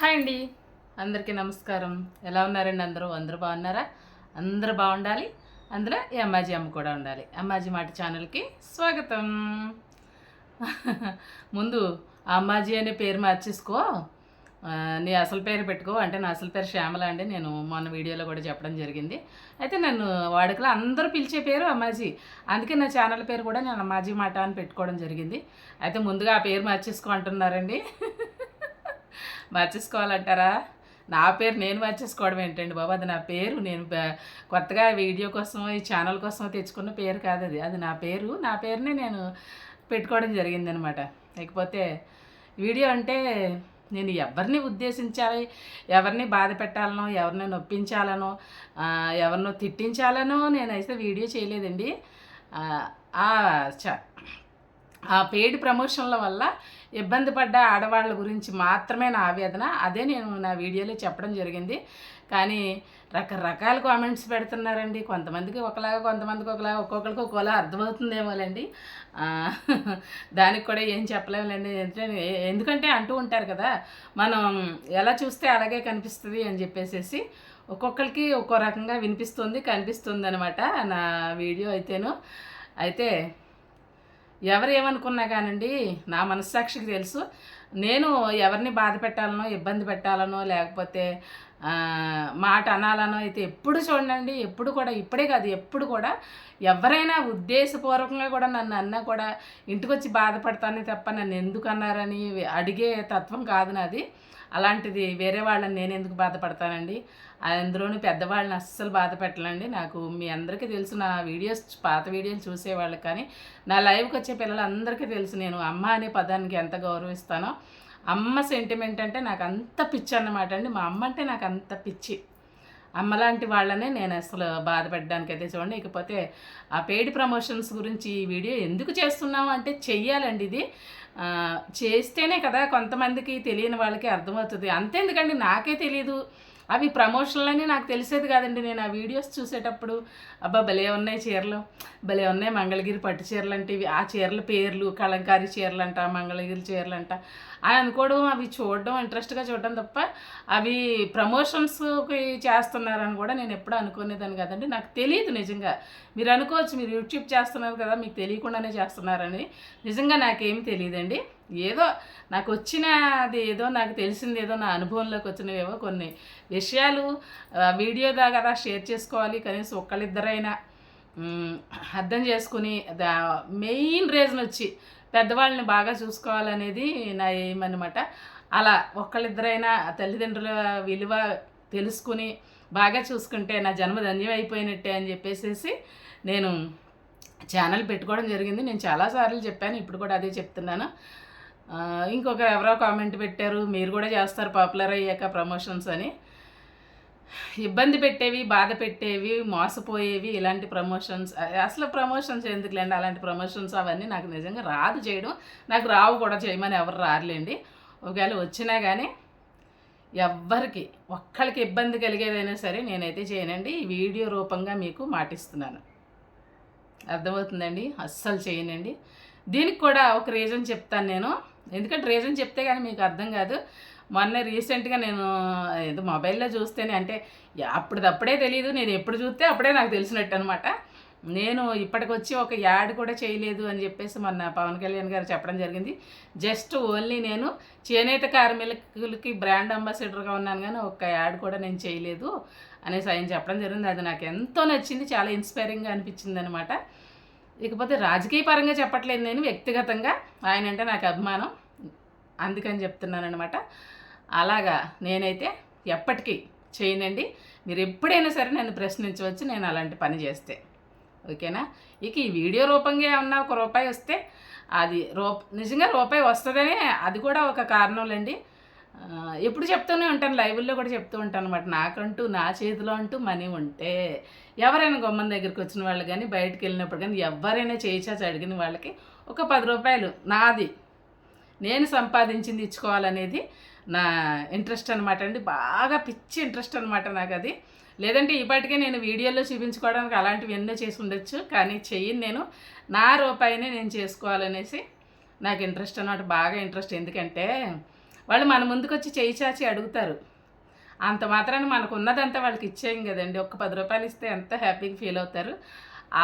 Hi అండి. అందరికీ నమస్కారం. ఎలా ఉన్నారండి అందరూ? అందరూ బాగున్నారా? అందరూ బాగుండాలి. అందులో ఈ అమ్మాజీ అమ్మ కూడా ఉండాలి. అమ్మాజీ మాట ఛానల్కి స్వాగతం. ముందు అమ్మాజీ అనే పేరు మార్చేసుకో. నీ అసలు పేరు పెట్టుకో. అంటే నా అసలు పేరు శ్యామల అండి. నేను మొన్న వీడియోలో కూడా చెప్పడం జరిగింది. అయితే నన్ను వాడుకలో అందరూ పిలిచే పేరు అమ్మాజీ. అందుకే నా ఛానల్ పేరు కూడా నేను అమ్మాజీ మాట అని పెట్టుకోవడం జరిగింది. అయితే ముందుగా ఆ పేరు మార్చేసుకో అంటున్నారండి. మార్చేసుకోవాలంటారా? నా పేరు నేను మార్చేసుకోవడం ఏంటండి బాబు? అది నా పేరు. నేను కొత్తగా వీడియో కోసం ఈ ఛానల్ కోసం తెచ్చుకున్న పేరు కాదు అది. అది నా పేరు. నా పేరునే నేను పెట్టుకోవడం జరిగిందనమాట. లేకపోతే వీడియో అంటే నేను ఎవరిని ఉద్దేశించాలి ఎవరిని బాధ పెట్టాలనో ఎవరిని నొప్పించాలనో ఎవరినో తిట్టించాలనో నేనైతే వీడియో చేయలేదండి. ఆ, పెయిడ్ ప్రమోషన్ల వల్ల ఇబ్బంది పడ్డ ఆడవాళ్ళ గురించి మాత్రమే నా ఆవేదన. అదే నేను నా వీడియోలో చెప్పడం జరిగింది. కానీ రకరకాల కామెంట్స్ పెడుతున్నారండి. కొంతమందికి ఒకలాగా కొంతమందికి ఒకలాగా ఒక్కొక్కరికి ఒక్కోలా అర్థమవుతుందేమోలేండి. దానికి కూడా ఏం చెప్పలేములేండి. ఎందుకంటే ఎందుకంటే అంటూ ఉంటారు కదా మనం ఎలా చూస్తే అలాగే కనిపిస్తుంది అని చెప్పేసేసి ఒక్కొక్కరికి ఒక్కో రకంగా వినిపిస్తుంది కనిపిస్తుంది అనమాట నా వీడియో అయితేను. అయితే ఎవరు ఏమనుకున్నా కానండి నా మనస్సాక్షికి తెలుసు. నేను ఎవరిని బాధ పెట్టాలనో ఇబ్బంది పెట్టాలనో లేకపోతే మాట అనాలనో అయితే ఎప్పుడు చూడండి ఎప్పుడు కూడా ఇప్పుడే కాదు ఎప్పుడు కూడా ఎవరైనా ఉద్దేశపూర్వకంగా కూడా నన్ను అన్నా కూడా ఇంటికి వచ్చి బాధపడతానే తప్ప నన్ను ఎందుకు అన్నారని అడిగే తత్వం కాదు నాది. అలాంటిది వేరే వాళ్ళని నేను ఎందుకు బాధపడతానండి? అందులోనూ పెద్దవాళ్ళని అస్సలు బాధ పెట్టలండి. నాకు మీ అందరికీ తెలుసు నా వీడియోస్ పాత వీడియోలు చూసేవాళ్ళకి కానీ నా లైవ్కి వచ్చే పిల్లలందరికీ తెలుసు నేను అమ్మ అనే పదానికి ఎంత గౌరవిస్తానో. అమ్మ సెంటిమెంట్ అంటే నాకు అంత పిచ్చి అన్నమాట అండి. మా అమ్మ అంటే నాకు అంత పిచ్చి. అమ్మలాంటి వాళ్ళనే నేను అసలు బాధపడడానికి అయితే చూడండి. ఇకపోతే ఆ పెయిడ్ ప్రమోషన్స్ గురించి ఈ వీడియో ఎందుకు చేస్తున్నాము అంటే చెయ్యాలండి ఇది. చేస్తేనే కదా కొంతమందికి తెలియని వాళ్ళకి అర్థమవుతుంది. అంతేందుకండి? నాకే తెలియదు అవి ప్రమోషన్లని నాకు తెలిసేది కాదండి. నేను ఆ వీడియోస్ చూసేటప్పుడు అబ్బా భలే ఉన్నాయి చీరలు. భలే ఉన్నాయి మంగళగిరి పట్టు చీరలు అంటే ఇవి. ఆ చీరల పేర్లు కలంకారీ చీరలు అంట మంగళగిరి చీరలు అంట అని అనుకోవడం అవి చూడడం ఇంట్రెస్ట్గా చూడడం తప్ప అవి ప్రమోషన్స్కి చేస్తున్నారని కూడా నేను ఎప్పుడూ అనుకునేదాన్ని కదండి. నాకు తెలియదు నిజంగా. మీరు అనుకోవచ్చు మీరు యూట్యూబ్ చేస్తున్నారు కదా మీకు తెలియకుండానే చేస్తున్నారని. నిజంగా నాకేమీ తెలియదండి. ఏదో నాకు వచ్చిన అది ఏదో నాకు తెలిసింది ఏదో నా అనుభవంలోకి వచ్చినవేవో కొన్ని విషయాలు వీడియో దాకా షేర్ చేసుకోవాలి. కనీసం ఒక్కళ్ళిద్దరైనా అర్థం చేసుకుని మెయిన్ రీజన్ వచ్చి పెద్దవాళ్ళని బాగా చూసుకోవాలనేది నా ఏమన్నమాట అలా ఒక్కళ్ళిద్దరైనా తల్లిదండ్రుల విలువ తెలుసుకుని బాగా చూసుకుంటే నా జన్మ ధన్యం అయిపోయినట్టే అని చెప్పేసేసి నేను ఛానల్ పెట్టుకోవడం జరిగింది. నేను చాలాసార్లు చెప్పాను ఇప్పుడు కూడా అదే చెప్తున్నాను. ఇంకొక ఎవరో కామెంట్ పెట్టారు. మీరు కూడా చేస్తారు పాపులర్ అయ్యాక ప్రమోషన్స్ అని. ఇబ్బంది పెట్టేవి బాధ పెట్టేవి మోసపోయేవి ఇలాంటి ప్రమోషన్స్ అసలు ప్రమోషన్స్ ఎందుకులేండి? అలాంటి ప్రమోషన్స్ అవన్నీ నాకు నిజంగా రాదు చేయడం. నాకు రావు కూడా చేయమని ఎవరు రారులేండి. ఒకవేళ వచ్చినా కానీ ఎవ్వరికి ఒక్కళ్ళకి ఇబ్బంది కలిగేదైనా సరే నేనైతే చేయనండి. ఈ వీడియో రూపంగా మీకు మాటిస్తున్నాను. అర్థమవుతుందండి? అస్సలు చేయనండి. దీనికి కూడా ఒక రీజన్ చెప్తాను నేను. ఎందుకంటే రీజన్ చెప్తే కానీ మీకు అర్థం కాదు. మొన్న రీసెంట్గా నేను ఏదో మొబైల్లో చూస్తేనే అంటే అప్పటిదప్పుడే తెలియదు నేను ఎప్పుడు చూస్తే అప్పుడే నాకు తెలిసినట్టు అనమాట. నేను ఇప్పటికొచ్చి ఒక యాడ్ కూడా చేయలేదు అని చెప్పేసి మొన్న పవన్ కళ్యాణ్ గారు చెప్పడం జరిగింది. జస్ట్ ఓన్లీ నేను చేనేత కార్మికులకి బ్రాండ్ అంబాసిడర్గా ఉన్నాను కానీ ఒక్క యాడ్ కూడా నేను చేయలేదు అనేసి ఆయన చెప్పడం జరిగింది. అది నాకు ఎంతో నచ్చింది. చాలా ఇన్స్పైరింగ్గా అనిపించింది అనమాట. ఇకపోతే రాజకీయ పరంగా చెప్పట్లేదు నేను వ్యక్తిగతంగా. ఆయన అంటే నాకు అభిమానం. అందుకని చెప్తున్నానమాట అలాగా నేనైతే ఎప్పటికీ చేయనండి. మీరు ఎప్పుడైనా సరే నన్ను ప్రశ్నించవచ్చు నేను అలాంటి పని చేస్తే. ఓకేనా? ఇక ఈ వీడియో రూపంగా ఏమన్నా ఒక రూపాయి వస్తే అది రూప నిజంగా రూపాయి వస్తుందనే అది కూడా ఒక కారణంలేండి. ఆ, ఎప్పుడు చెప్తూనే ఉంటాను లైవ్లో కూడా చెప్తూ ఉంటాను అనమాట నాకంటూ నా చేతిలో అంటూ మనీ ఉంటే ఎవరైనా గుమ్మం దగ్గరికి వచ్చిన వాళ్ళు కానీ బయటకు వెళ్ళినప్పుడు కానీ ఎవరైనా చేయిచాచి అడిగిన వాళ్ళకి ఒక పది రూపాయలు నాది. నేను సంపాదించింది ఇచ్చుకోవాలనేది నా ఇంట్రెస్ట్ అనమాట అండి. బాగా పిచ్చి ఇంట్రెస్ట్ అనమాట నాకు అది లేదంటే ఇప్పటికే నేను వీడియోలో చూపించుకోవడానికి అలాంటివి ఎన్నో చేసి ఉండొచ్చు కానీ చెయ్యను నేను. నా రూపాయినే నేను చేసుకోవాలనేసి నాకు ఇంట్రెస్ట్ అనమాట బాగా ఇంట్రెస్ట్. ఎందుకంటే వాళ్ళు మన ముందుకు వచ్చి చేయి చాచి అడుగుతారు. అంత మాత్రాన మనకు ఉన్నదంతా వాళ్ళకి ఇచ్చేయం కదండి. ఒక్క పది రూపాయలు ఇస్తే ఎంత హ్యాపీగా ఫీల్ అవుతారు.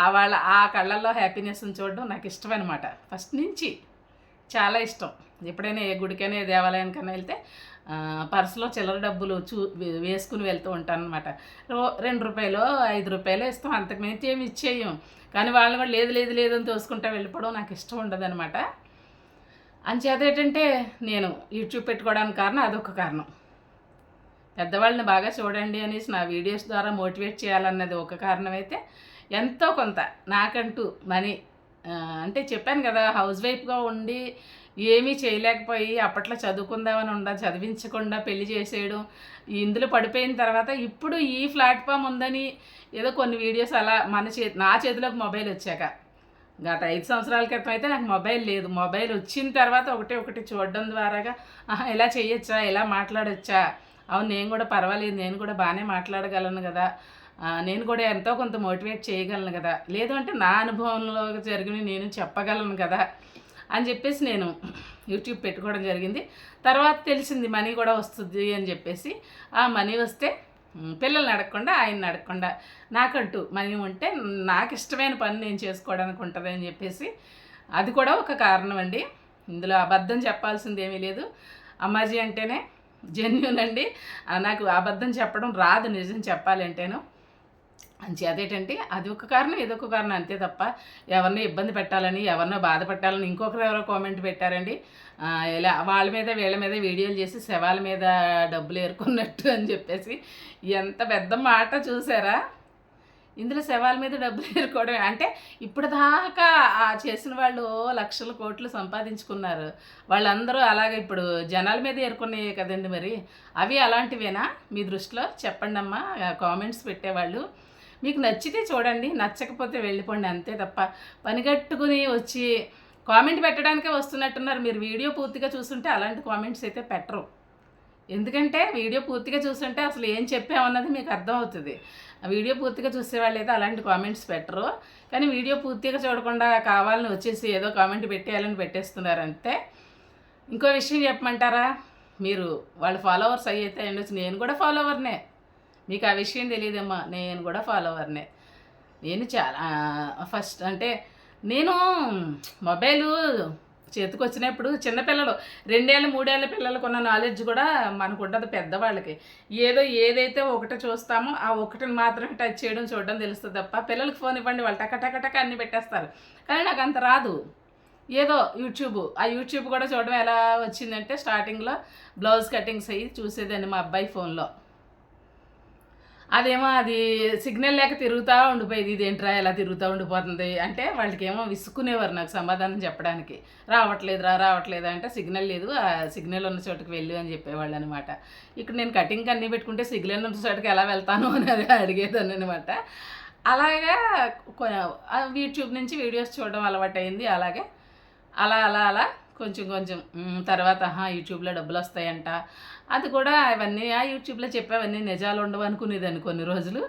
ఆ వాళ్ళ ఆ కళ్ళల్లో హ్యాపీనెస్ని చూడడం నాకు ఇష్టం అనమాట ఫస్ట్ నుంచి చాలా ఇష్టం. ఎప్పుడైనా ఏ గుడికైనా ఏ దేవాలయానికైనా వెళ్తే పర్సులో చిల్లర డబ్బులు చూ వేసుకుని వెళ్తూ ఉంటాను అనమాట రెండు రూపాయలు ఐదు రూపాయలు ఇస్తాం. అంతకుమించి ఏమి ఇచ్చేయం. కానీ వాళ్ళని కూడా లేదు లేదు లేదు అని తోసుకుంటా వెళ్ళిపోవడం నాకు ఇష్టం ఉండదు అనమాట అంచేత ఏంటంటే నేను యూట్యూబ్ పెట్టుకోవడానికి కారణం అదొక కారణం. పెద్దవాళ్ళని బాగా చూడండి అనేసి నా వీడియోస్ ద్వారా మోటివేట్ చేయాలన్నది ఒక కారణం అయితే ఎంతో కొంత నాకంటూ మనీ అంటే చెప్పాను కదా హౌస్ వైఫ్గా ఉండి ఏమీ చేయలేకపోయి అప్పట్లో చదువుకుందామని ఉండ చదివించకుండా పెళ్ళి చేసేయడం ఇందులో పడిపోయిన తర్వాత ఇప్పుడు ఈ ప్లాట్ఫామ్ ఉందని ఏదో కొన్ని వీడియోస్ అలా మన చే నా చేతిలోకి మొబైల్ వచ్చాక గత ఐదు సంవత్సరాల క్రితం అయితే నాకు మొబైల్ లేదు. మొబైల్ వచ్చిన తర్వాత ఒకటి ఒకటి చూడడం ద్వారాగా ఆహా ఇలా చేయొచ్చా ఇలా మాట్లాడొచ్చా? అవును నేను కూడా పర్వాలేదు. నేను కూడా బాగానే మాట్లాడగలను కదా. నేను కూడా ఎంతో కొంత మోటివేట్ చేయగలను కదా. లేదు అంటే నా అనుభవంలో జరిగిన నేను చెప్పగలను కదా అని చెప్పేసి నేను యూట్యూబ్ పెట్టుకోవడం జరిగింది. తర్వాత తెలిసింది మనీ కూడా వస్తుంది అని చెప్పేసి. ఆ మనీ వస్తే పిల్లల్ని అడగకుండా ఆయన అడగకుండా నాకంటూ మనీ ఉంటే నాకు ఇష్టమైన పని నేను చేసుకోవడానికి ఉంటుంది అని చెప్పేసి అది కూడా ఒక కారణం అండి. ఇందులో అబద్ధం చెప్పాల్సింది ఏమీ లేదు. అమ్మాజీ అంటేనే జెన్యున్ అండి. నాకు అబద్ధం చెప్పడం రాదు నిజం చెప్పాలంటేను అదేంటంటే అది ఒక కారణం ఇదొక కారణం అంతే తప్ప ఎవరినో ఇబ్బంది పెట్టాలని ఎవరినో బాధ పెట్టాలని ఇంకొకరు ఎవరో కామెంట్ పెట్టారండి. ఇలా వాళ్ళ మీద వీళ్ళ మీద వీడియోలు చేసి శవాల మీద డబ్బులు ఏరుకున్నట్టు అని చెప్పేసి ఎంత పెద్ద మాట చూసారా? ఇందులో శవాల మీద డబ్బులు ఏరుకోవడం అంటే ఇప్పుడు దాకా చేసిన వాళ్ళు లక్షల కోట్లు సంపాదించుకున్నారు. వాళ్ళందరూ అలాగే ఇప్పుడు జనాల మీద ఏరుకున్నాయి కదండి మరి. అవి అలాంటివేనా? మీ దృష్టిలో? చెప్పండి అమ్మా కామెంట్స్ పెట్టేవాళ్ళు. మీకు నచ్చితే చూడండి నచ్చకపోతే వెళ్ళిపోండి అంతే తప్ప. పనిగట్టుకుని వచ్చి కామెంట్ పెట్టడానికే వస్తున్నట్టున్నారు. మీరు వీడియో పూర్తిగా చూస్తుంటే అలాంటి కామెంట్స్ అయితే పెట్టరు. ఎందుకంటే వీడియో పూర్తిగా చూస్తుంటే అసలు ఏం చెప్పామన్నది మీకు అర్థమవుతుంది. ఆ వీడియో పూర్తిగా చూసేవాళ్ళు అయితే అలాంటి కామెంట్స్ పెట్టరు. కానీ వీడియో పూర్తిగా చూడకుండా కావాలని వచ్చేసి ఏదో కామెంట్ పెట్టేయాలని పెట్టేస్తున్నారు అంతే. ఇంకో విషయం చెప్పమంటారా? మీరు వాళ్ళ ఫాలోవర్స్ అయ్యితే ఉండొచ్చు నేను కూడా ఫాలోవర్నే. మీకు ఆ విషయం తెలియదమ్మా నేను కూడా ఫాలోవర్నే నేను చాలా ఫస్ట్ అంటే నేను మొబైలు చేతికి వచ్చినప్పుడు చిన్నపిల్లలు రెండేళ్ళ మూడేళ్ళ పిల్లలకు ఉన్న నాలెడ్జ్ కూడా మనకు ఉండదు పెద్దవాళ్ళకి. ఏదో ఏదైతే ఒకటి చూస్తామో ఆ ఒకటిని మాత్రమే టచ్ చేయడం చూడడం తెలుస్తుంది తప్ప పిల్లలకి ఫోన్ ఇవ్వండి వాళ్ళు టక టక టక అన్ని పెట్టేస్తారు. కానీ నాకు అంత రాదు. ఏదో యూట్యూబ్ ఆ యూట్యూబ్ కూడా చూడడం ఎలా వచ్చిందంటే స్టార్టింగ్లో బ్లౌజ్ కటింగ్స్ అయ్యి చూసేదాన్ని మా అబ్బాయి ఫోన్లో అదేమో అది సిగ్నల్ లేక తిరుగుతూ ఉండిపోయేది. ఇదేంట్రా ఎలా తిరుగుతూ ఉండిపోతుంది? అంటే వాళ్ళకి ఏమో విసుక్కునేవారు నాకు సమాధానం చెప్పడానికి. రావట్లేదురా రావట్లేదా అంటే సిగ్నల్ లేదు. ఆ సిగ్నల్ ఉన్న చోటుకి వెళ్ళు అని చెప్పేవాళ్ళు అనమాట ఇక్కడ నేను కటింగ్ అన్నీ పెట్టుకుంటే సిగ్నల్ ఉన్న చోటుకి ఎలా వెళ్తాను అని అది అడిగేదాన్ని అనమాట అలాగా యూట్యూబ్ నుంచి వీడియోస్ చూడడం అలవాటైంది అలాగే అలా అలా అలా కొంచెం కొంచెం. తర్వాత యూట్యూబ్లో డబ్బులు వస్తాయంట. అది కూడా అవన్నీ ఆ యూట్యూబ్లో చెప్పేవన్నీ నిజాలు ఉండవు అనుకునేదాన్ని కొన్ని రోజులు.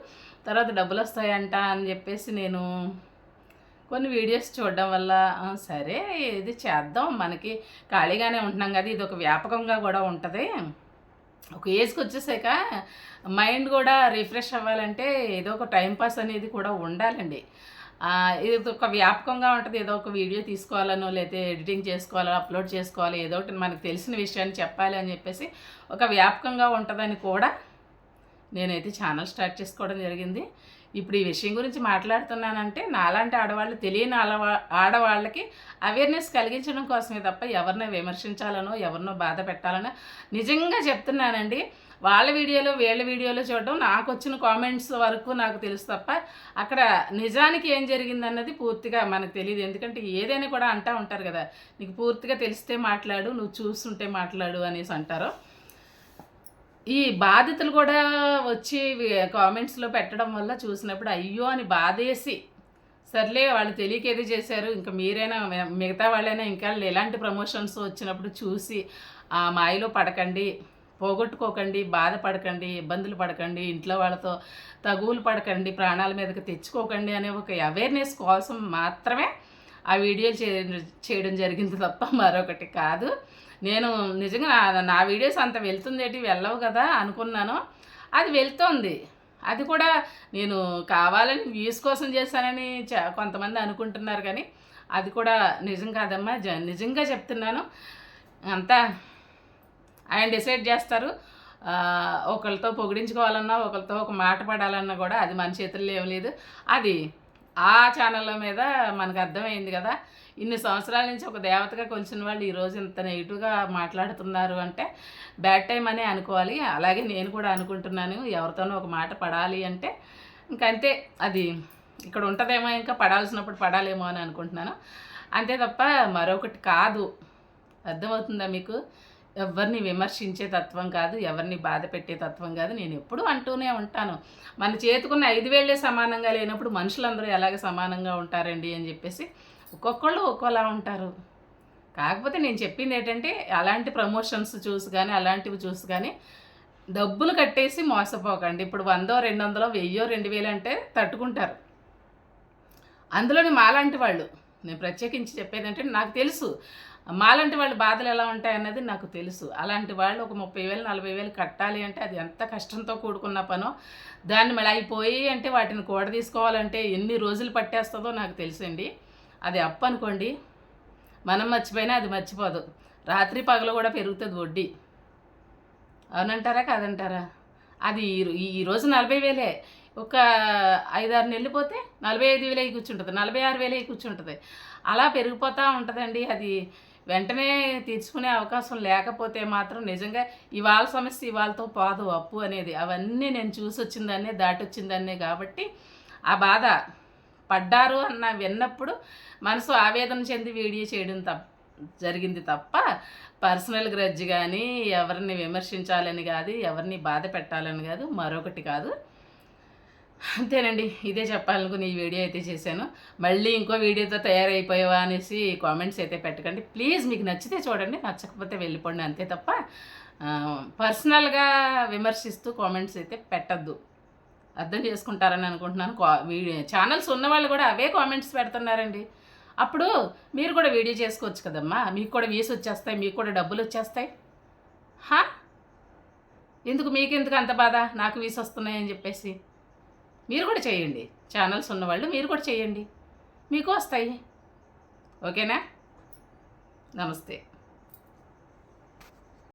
తర్వాత డబ్బులు వస్తాయంట అని చెప్పేసి నేను కొన్ని వీడియోస్ చూడడం వల్ల సరే ఇది చేద్దాం. మనకి ఖాళీగానే ఉంటున్నాం కదా ఇది ఒక వ్యాపకంగా కూడా ఉంటుంది. ఒక ఏజ్కి వచ్చేసాక మైండ్ కూడా రిఫ్రెష్ అవ్వాలంటే ఏదో ఒక టైం పాస్ అనేది కూడా ఉండాలండి. ఇది ఒక వ్యాపకంగా ఉంటుంది. ఏదో ఒక వీడియో తీసుకోవాలనో లేకపోతే ఎడిటింగ్ చేసుకోవాలో అప్లోడ్ చేసుకోవాలి ఏదో ఒకటి మనకు తెలిసిన విషయాన్ని చెప్పాలి అని చెప్పేసి ఒక వ్యాపకంగా ఉంటుందని కూడా నేనైతే ఛానల్ స్టార్ట్ చేసుకోవడం జరిగింది. ఇప్పుడు ఈ విషయం గురించి మాట్లాడుతున్నానంటే నాలాంటి ఆడవాళ్ళు తెలియని ఆడవా ఆడవాళ్ళకి అవేర్నెస్ కలిగించడం కోసమే తప్ప ఎవరినో విమర్శించాలనో ఎవరినో బాధ పెట్టాలనో నిజంగా చెప్తున్నానండి. వాళ్ళ వీడియోలు వీళ్ళ వీడియోలు చూడడం నాకు వచ్చిన కామెంట్స్ వరకు నాకు తెలుసు తప్ప అక్కడ నిజానికి ఏం జరిగిందన్నది పూర్తిగా మనకు తెలియదు. ఎందుకంటే ఏదైనా కూడా అంటూ ఉంటారు కదా నీకు పూర్తిగా తెలిస్తే మాట్లాడు నువ్వు చూస్తుంటే మాట్లాడు అనేసి అంటారు. ఈ బాధితులు కూడా వచ్చి కామెంట్స్లో పెట్టడం వల్ల చూసినప్పుడు అయ్యో అని బాధేసి సర్లే వాళ్ళు తెలియక ఏది చేశారు ఇంకా మీరైనా మిగతా వాళ్ళైనా ఇంకా ఎలాంటి ప్రమోషన్స్ వచ్చినప్పుడు చూసి ఆ మాయలో పడకండి పోగొట్టుకోకండి బాధపడకండి ఇబ్బందులు పడకండి ఇంట్లో వాళ్ళతో తగువులు పడకండి ప్రాణాల మీదకి తెచ్చుకోకండి అనే ఒక అవేర్నెస్ కోసం మాత్రమే ఆ వీడియో చేయడం జరిగింది తప్ప మరొకటి కాదు. నేను నిజంగా నా నా వీడియోస్ అంత వెళ్తుందేటి వెళ్ళవు కదా అనుకున్నాను. అది వెళ్తోంది. అది కూడా నేను కావాలని వ్యూస్ కోసం చేశానని కొంతమంది అనుకుంటున్నారు కానీ అది కూడా నిజం కాదమ్మా. జ నిజంగా చెప్తున్నాను. అంతా ఆయన డిసైడ్ చేస్తారు. ఒకరితో పొగిడించుకోవాలన్నా ఒకరితో ఒక మాట పడాలన్నా కూడా అది మన చేతుల్లో ఏం లేదు. అది ఆ ఛానళ్ళ మీద మనకు అర్థమైంది కదా. ఇన్ని సంవత్సరాల నుంచి ఒక దేవతగా కొలిచిన వాళ్ళు ఈరోజు ఇంత నెగిటివ్గా మాట్లాడుతున్నారు అంటే బ్యాడ్ టైం అనే అనుకోవాలి. అలాగే నేను కూడా అనుకుంటున్నాను ఎవరితోనో ఒక మాట పడాలి అంటే ఇంకంతే అది ఇక్కడ ఉంటుందేమో ఇంకా పడాల్సినప్పుడు పడాలేమో అని అనుకుంటున్నాను. అంతే తప్ప మరొకటి కాదు. అర్థమవుతుందా మీకు? ఎవరిని విమర్శించే తత్వం కాదు ఎవరిని బాధ పెట్టే తత్వం కాదు నేను ఎప్పుడూ అంటూనే ఉంటాను. మన చేతుకున్న ఐదు వేళ్ళే సమానంగా లేనప్పుడు మనుషులందరూ ఎలాగ సమానంగా ఉంటారండి అని చెప్పేసి ఒక్కొక్కళ్ళు ఒక్కోలా ఉంటారు. కాకపోతే నేను చెప్పింది ఏంటంటే అలాంటి ప్రమోషన్స్ చూసి కానీ అలాంటివి చూసి కానీ డబ్బులు కట్టేసి మోసపోకండి. ఇప్పుడు వందో రెండు వందలో వెయ్యో రెండు వేలు అంటే తట్టుకుంటారు. అందులోని మాలాంటి వాళ్ళు నేను ప్రత్యేకించి చెప్పేది అంటే నాకు తెలుసు. మాలాంటి వాళ్ళ బాధలు ఎలా ఉంటాయి అన్నది నాకు తెలుసు. అలాంటి వాళ్ళు ఒక ముప్పై వేలు నలభై వేలు కట్టాలి అంటే అది ఎంత కష్టంతో కూడుకున్న పనో దాన్ని మళ్ళీ అయిపోయి అంటే వాటిని కూడ తీసుకోవాలంటే ఎన్ని రోజులు పట్టేస్తుందో నాకు తెలుసండి. అది అప్పు అనుకోండి మనం మర్చిపోయినా అది మర్చిపోదు. రాత్రి పగలు కూడా పెరుగుతుంది వడ్డీ. అవునంటారా కాదంటారా? అది ఈ- ఈ రోజు నలభై వేలే. ఒక ఐదారు నెలలు పోతే నలభై ఐదు వేలు అయి కూర్చుంటుంది. నలభై ఆరు వేలు అయి కూర్చుంటుంది. అలా పెరిగిపోతూ ఉంటుందండి. అది వెంటనే తీర్చుకునే అవకాశం లేకపోతే మాత్రం నిజంగా ఇవాళ సమస్య ఇవాళతో పోదు అప్పు అనేది అవన్నీ నేను చూసి వచ్చిందన్నే దాటొచ్చిందన్నే కాబట్టి ఆ బాధ పడ్డారు అన్న విన్నప్పుడు మనసు ఆవేదన చెంది వీడియో చేయడం తప్ప జరిగింది తప్ప పర్సనల్ గ్రడ్జ్ కానీ ఎవరిని విమర్శించాలని కాదు ఎవరిని బాధ పెట్టాలని కాదు మరొకటి కాదు. అంతేనండి. ఇదే చెప్పాలనుకుని ఈ వీడియో అయితే చేశాను. మళ్ళీ ఇంకో వీడియోతో తయారైపోయావా అనేసి కామెంట్స్ అయితే పెట్టకండి. ప్లీజ్ మీకు నచ్చితే చూడండి నచ్చకపోతే వెళ్ళిపోండి అంతే తప్ప పర్సనల్గా విమర్శిస్తూ కామెంట్స్ అయితే పెట్టద్దు. అర్థం చేసుకుంటారని అనుకుంటున్నాను. కా- వీడియో ఛానల్స్ ఉన్న వాళ్ళు కూడా అవే కామెంట్స్ పెడుతున్నారండి. అప్పుడు మీరు కూడా వీడియో చేసుకోవచ్చు కదమ్మా. మీకు కూడా వ్యూస్ వచ్చేస్తాయి మీకు కూడా డబ్బులు వచ్చేస్తాయి. హా? ఎందుకు మీకెందుకు అంత బాధ? నాకు వ్యూస్ వస్తున్నాయని చెప్పేసి. మీరు కూడా చేయండి. ఛానల్స్ ఉన్నవాళ్ళు మీరు కూడా చేయండి. మీకు వస్తాయి. ఓకేనా? నమస్తే.